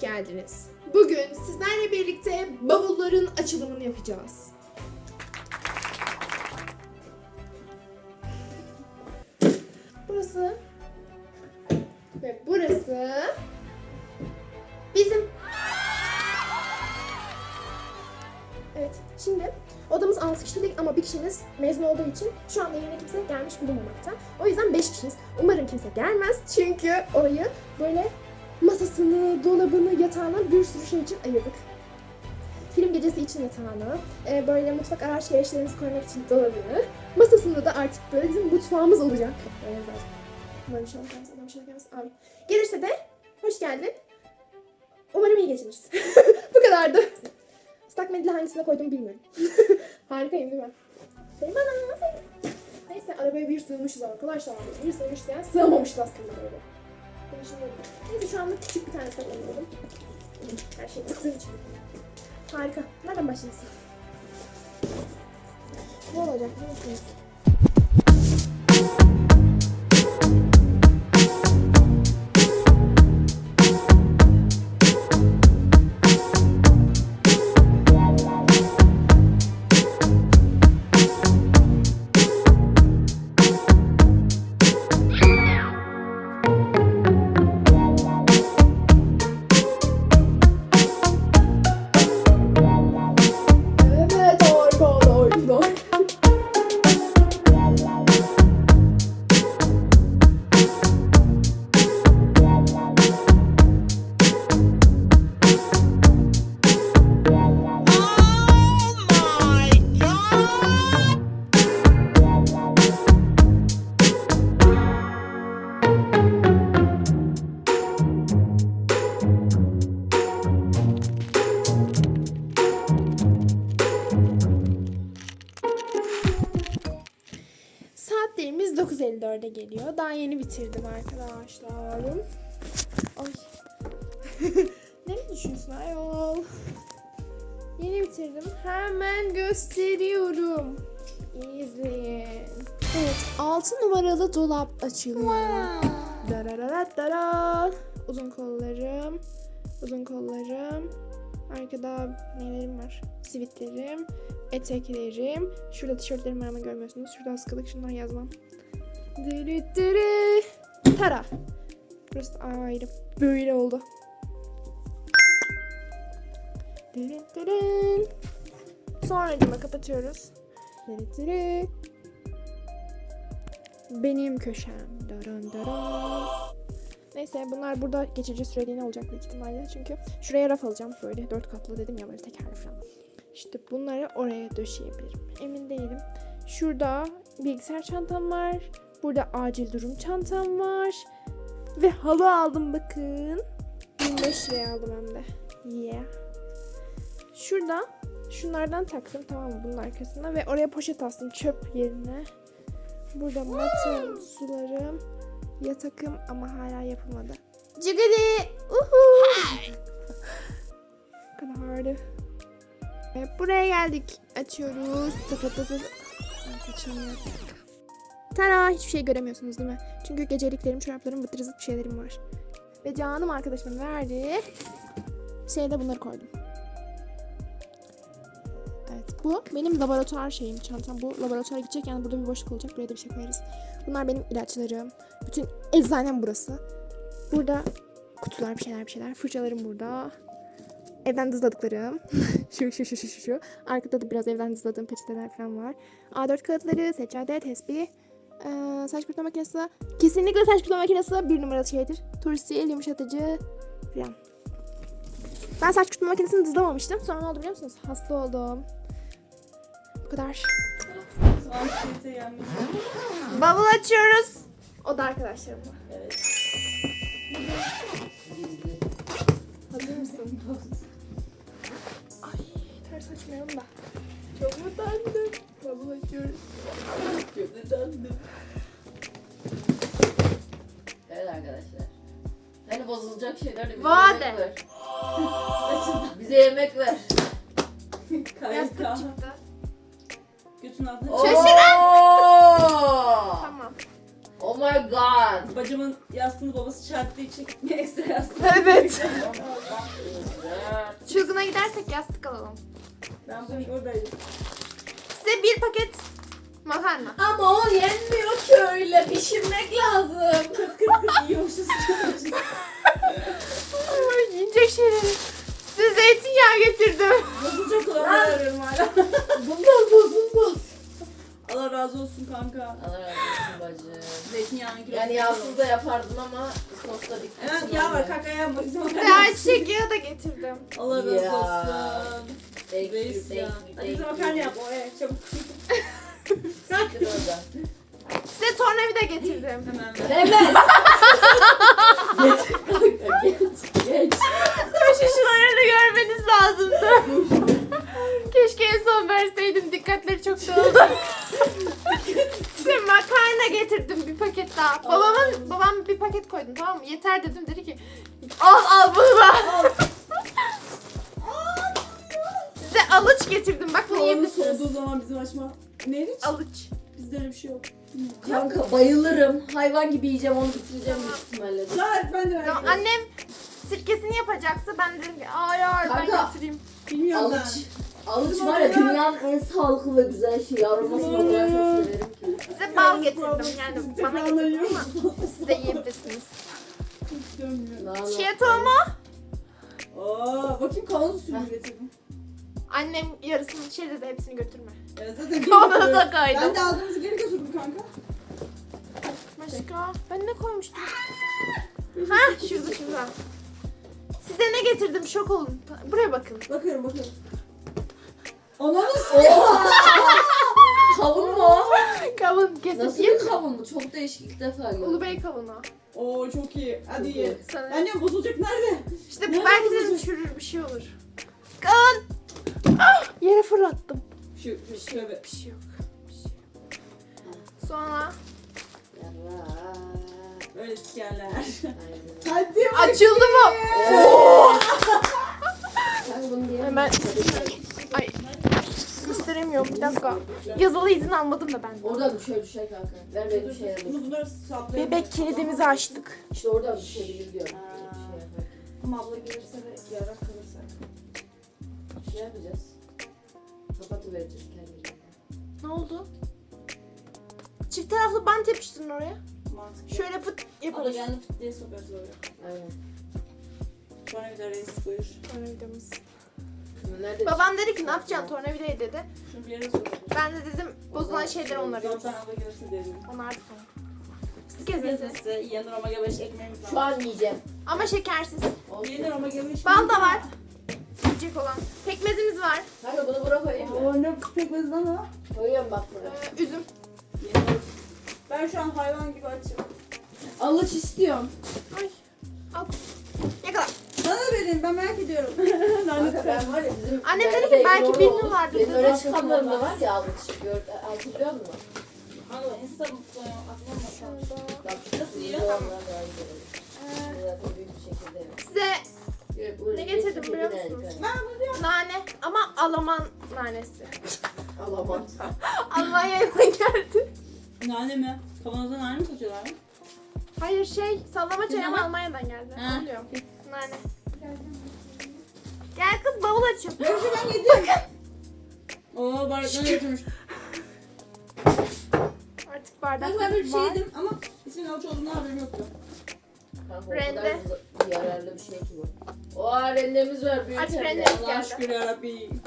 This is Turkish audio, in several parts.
geldiniz. Bugün sizlerle birlikte bavulların açılımını yapacağız. Burası ve burası bizim. Evet, şimdi odamız 6 kişilik ama bir kişimiz mezun olduğu için şu anda yerine kimse gelmiş bulunmamakta. O yüzden 5 kişiyiz. Umarım kimse gelmez çünkü orayı böyle masasını, dolabını, yatağını bir sürü şey için ayırdık. Film gecesi için yatağını, e, böyle mutfak araç gereçlerimizi koymak için dolabını, masasında da artık böyle bizim mutfağımız olacak. Böyle zaten. Umarım inşallah gelmez, umarım inşallah gelmez. Amin. Gelirse de hoş geldin. Umarım iyi geçiririz. Bu kadardı. Islak mendili hangisine koydum bilmiyorum. Harikayım değil mi? Şey bana. Neyse arabaya bir sığmışız arkadaşlar. Bir sığmışız yani sığamamışız aslında böyle. Şimdi Neyse şu anda küçük bir tane saklanıyorum. Her şey tıktığım için. Harika. Nereden başlayasın? Ne olacak? Ne geliyor. Daha yeni bitirdim arkadaşlar. Ay. Nereye düşüyorsun ayol? Yeni bitirdim. Hemen gösteriyorum. İyi izleyin. Evet, 6 numaralı dolap açılıyor. Darararattara. Uzun kollarım. Uzun kollarım. Arkada nelerim var? Sivitlerim, eteklerim. Şurada tişörtlerim var ama görmüyorsunuz. Şurada askılık şundan yazmam. Dırı dırı. Tara. Burası ayrı. Böyle oldu. Dırı dırı. Sonra cama kapatıyoruz. Dırı dırı. Benim köşem. Daran daran. Neyse bunlar burada geçici süreliğine olacak büyük ihtimalle. Çünkü şuraya raf alacağım böyle dört katlı dedim ya böyle tekerli falan. İşte bunları oraya döşeyebilirim. Emin değilim. Şurada bilgisayar çantam var. Burada acil durum çantam var. Ve halı aldım bakın. 25 liraya aldım hem de. Yeah. Şurada şunlardan taktım tamam mı bunun arkasına ve oraya poşet astım çöp yerine. Burada matım, sularım, yatakım ama hala yapılmadı. Cigadi! Uhu! Kadardı. Evet, buraya geldik. Açıyoruz. Tı tı tı Tara hiçbir şey göremiyorsunuz değil mi? Çünkü geceliklerim, çoraplarım, vıtır zıt bir şeylerim var. Ve canım arkadaşımın verdiği şeyde bunları koydum. Evet bu benim laboratuvar şeyim çantam. Bu laboratuvara gidecek yani burada bir boşluk olacak. Buraya da bir şey koyarız. Bunlar benim ilaçlarım. Bütün eczanem burası. Burada kutular bir şeyler bir şeyler. Fırçalarım burada. Evden dızladıklarım. şu şu şu şu şu. Arkada da biraz evden dızladığım peçeteler falan var. A4 kağıtları, seccade, tesbih, ee, saç kurutma makinesi. Kesinlikle saç kurutma makinesi bir numaralı şeydir. Tursil, yumuşatıcı falan. Ben saç kurutma makinesini dızlamamıştım. Sonra ne oldu biliyor musunuz? Hasta oldum. Bu kadar. Bavul açıyoruz. O da arkadaşlarımla. Evet. Hazır mısın? Ay ters açmayalım da. Çok utandım. Evet arkadaşlar. Hani bozulacak şeyler de bize Vade. yemek ver. bize yemek ver. Yastık çıktı. Götün altına Oo! Tamam. Oh my god. Bacımın yastığını babası çarptığı için ekstra yastık. Evet. Çılgına gidersek yastık alalım. Ben bugün oradaydım. Size bir paket makarna. Ama o yenmiyor ki öyle. Pişirmek lazım. Kıt kıt kıt yiyormuşuz. Ay, yiyecek şeyleri. Size zeytinyağı getirdim. Bozulacak olanları arıyorum hala. Bunlar bozulmaz. Allah razı olsun kanka. Allah razı olsun bacım. Zeytinyağının kilosu. Yani yağsız da yapardım ama sosta bir Evet yağ var kanka yağ var. Size ayçiçek yağı da getirdim. Allah razı Ya. olsun. Reis thank ya. Hadi bize makarna yap o evet çabuk. Siktir orada. Size tornavida getirdim. Hemen ver. Hemen. geç geç. Geç. Şu şuraları görmeniz lazımdı. Keşke en son verseydim. Dikkatleri çok dağıldı. Size makarna getirdim bir paket daha. Babamın babam bir paket koydum tamam mı? Yeter dedim dedi ki al al bunu da. Alıç getirdim. Bak bunu yiyebilirsiniz. soğuduğu zaman bizim açma. Neydi? Alıç. Bizde öyle bir şey yok. Kanka bayılırım. Hayvan gibi yiyeceğim onu bitireceğim büyük ihtimalle. Güzel ben de ediyorum. annem sirkesini yapacaktı. Ben dedim ki hayır ben Kanka. getireyim. Bilmiyorum Alıç. ben. Alıç var ya dünyanın en sağlıklı ve güzel şeyi. Aromasını o kadar çok severim ki. Size bal getirdim yani bana getirdim ama siz de yiyebilirsiniz. Chia tohumu Aa, bakayım kavanoz sürümü getirdim. Annem yarısını şey dedi hepsini götürme. Ya zaten Kavanoza Ben koydum. de aldığımızı geri götürdüm kanka. Başka? Ben ne koymuştum? Ha şurada şurada. Size ne getirdim şok olun. Buraya bakın. Bakıyorum bakıyorum. Ananı Oha! Kavun mu o? Kavun Nasıl bir kavun bu? Çok değişik ilk defa gördüm. Ulubey kavunu. Oo çok iyi. Hadi Çok ye. iyi. Sana. Ben diyorum bozulacak nerede? İşte Ne belki de çürür bir şey olur. Kavun! Yere fırlattım. Şu şöyle. Bir şey yok. Sonra Böyle sikerler. Hadi açıldı mı? Bunu diye Hemen- Ay gösteremiyorum bir dakika. Yazılı izin almadım da ben. Oradan düşer düşer kanka. Ver ver düşer. Bunu bunları saplayalım. Bebek kilidimizi açtık. İşte oradan düşebilir diyorum. Bir şey. Ama abla gelirse ve yarak kalırsa. Bir şey yapacağız. Kapatıvereceğiz kendimizi. Ne oldu? Çift taraflı bant yapıştırın oraya. Mantıklı. Şöyle pıt Abla yaparız. geldi fıt diye sokarız oraya. Aynen. Sonra bir de reis buyur. Tornavidamız. Nerede? Babam dedi ki ne yapacaksın tornavidayı dedi. Şunu bir yere sokarız. Ben de dedim bozulan şeyleri onarıyoruz. Zaten abla gelirse dedim. Onardık onu. Fıstık ezmesi. Gezmesi, yanına omega 5 ekmeğimiz var. Şu an yiyeceğim. Ama şekersiz. Yenir omega 5 Bal da var. Yiyecek olan. Pekmezimiz var. Kanka bunu buraya koyayım mı? Oo ne pekmez lan o. Koyuyorum bak buraya. Ee, üzüm. Ben şu an hayvan gibi açım. Alıç istiyorum. Ay. Al. Yakala. Bana verin ben merak ediyorum. Kanka ben var ya bizim... Annem dedi ki belki yolu bir olur. yıl vardır Benim öyle çıkanlarımda var ya alıç. Hatırlıyor musun? Allah insta mutlu aklıma bakalım. Bak Nasıl yiyor? Ee, Zaten büyük bir şekilde yok. size Ne getirdim biliyor musunuz? nane ama Alman nanesi. Alamam. Almanya'dan geldi. Nane mi? Kavanozda nane mi satıyorlar? Hayır şey sallama çay ama? Almanya'dan geldi. Ha. Nane. Gel kız bavul açın. Ben yedim. Oo bardaklarını götürmüş. Artık bardak ben böyle bir şey yedim ama ismin avuç olduğundan haberim yoktu. Kanka o Rende. kadar z- yararlı bir şey ki bu. O rendemiz var büyük Aç hem de. rendemiz. Allah'a geldi. şükür yarabbim.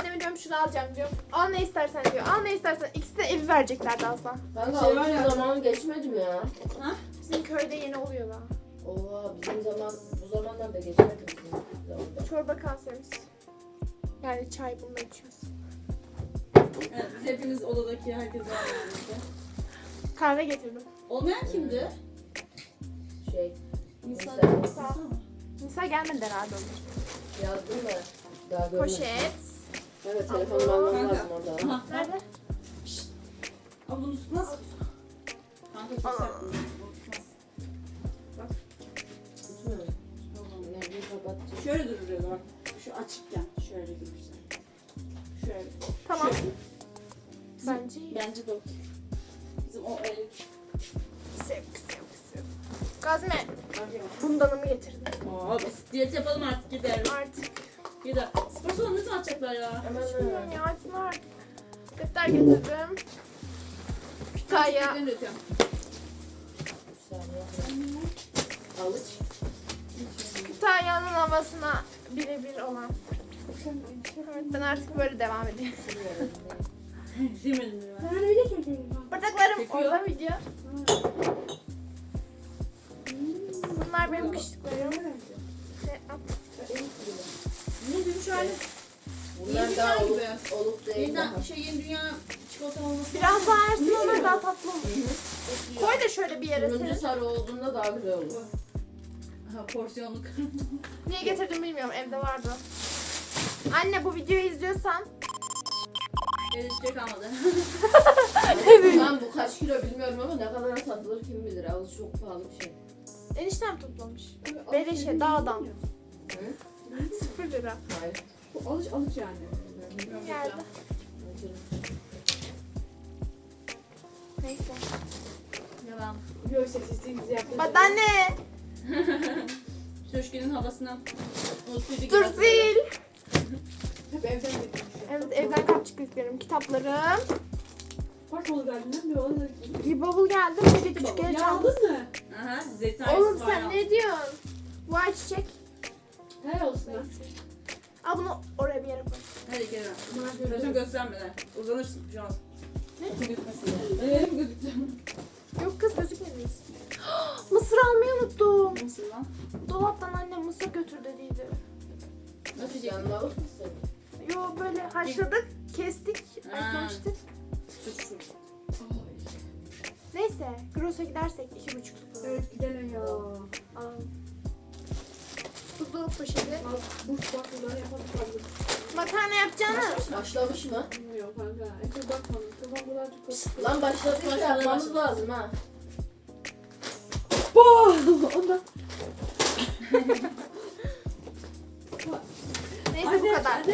Anneme diyorum şunu alacağım diyorum. Al ne istersen diyor. Al ne istersen. İkisi de evi vereceklerdi asla. Kanka Şey var alıcın ya- zamanı geçmedi mi ya? Bizim köyde yeni oluyor daha. Oha bizim zaman bu zamanlarda geçmedi bizim zamanda. Çorba kanserimiz. Yani çay bununla içiyoruz. Evet, biz hepimiz odadaki herkes var yanımızda. Kahve getirdim. Olmayan kimdi? Şey. Nisa. Nisa. Nisa gelmedi herhalde yazdım da daha görmedim. Poşet. Evet telefonumu almam lazım orada. Nerede? Ama bunu tutmaz. Kanka çok Aa. sert. bunu tutmaz. Şöyle duruyor bak. Şu açıkken şöyle durursa. Şöyle. Tamam. Şöyle. Bence iyi. Bence de okey. Bizim o el bundanımı getirdim. Aa basit diyet yapalım artık gidelim. Artık. Gidelim. Spor salonu ne zaman açacaklar ya? Bilmiyorum ya artık. Defter getirdim. Kütahya. Alıç. Kütahya'nın havasına birebir olan. Evet, ben artık böyle devam edeyim. Bardaklarım Çekiyor. Bunlar benim kışlıklarım. At. Ne şu an? Bunlar Yeni daha dünya olup, gibi. olup değil Yeniden şey yeni dünya çikolata olması Biraz daha ersin onlar daha tatlı olur. Koy da şöyle bir yere Turuncu senin. sarı olduğunda daha güzel olur. Ha porsiyonluk. Niye getirdim bilmiyorum evde vardı. Anne bu videoyu izliyorsan Gelecek kalmadı. Lan bu kaç kilo bilmiyorum ama ne kadar satılır kim bilir. Alıç çok pahalı bir şey. Eniştem toplamış. Beleşe dağdan. Sıfır lira. Hayır. Bu alış alış yani. Geldi. Neyse. Yalan. Yok sessizliğimizi yaptık. Babaanne. Köşkünün havasına. Dur sil. Hep evden getirmiş. Evet evden kapçıklıklarım, kitaplarım. Kaç oldu geldiğinden bir oldu. Bir bavul geldi. Bir de küçük el Ya çantası. aldın mı? Aha Oğlum sen ne diyorsun? Bu ay çiçek. Helal olsun lan. Al bunu oraya bir yere koy. Hadi gel. Bana Saçını gördüm. göstermeden. Uzanırsın. Bir şey olmaz. Ne? Gözükmesin diye. Gözüktü. Yok kız gözükmediniz. mısır almayı unuttum. Nasıl lan? Dolaptan annem mısır götür dediydi. Nasıl? Yanına alıp mısın? Yo böyle haşladık, kestik, Ha. Şu şu. Neyse, Gross'a gidersek iki olur. Evet gidelim ya. Alalım. Buzdolabı poşeti. Al, Bu bakımları yapalım kaldık. Makarna yapacağını. Başlamış mı? Bilmiyorum kanka. Ete bakmadım. Kafam çok kasık. Lan başladık başladı. lazım ha. Ondan. Neyse bu kadar.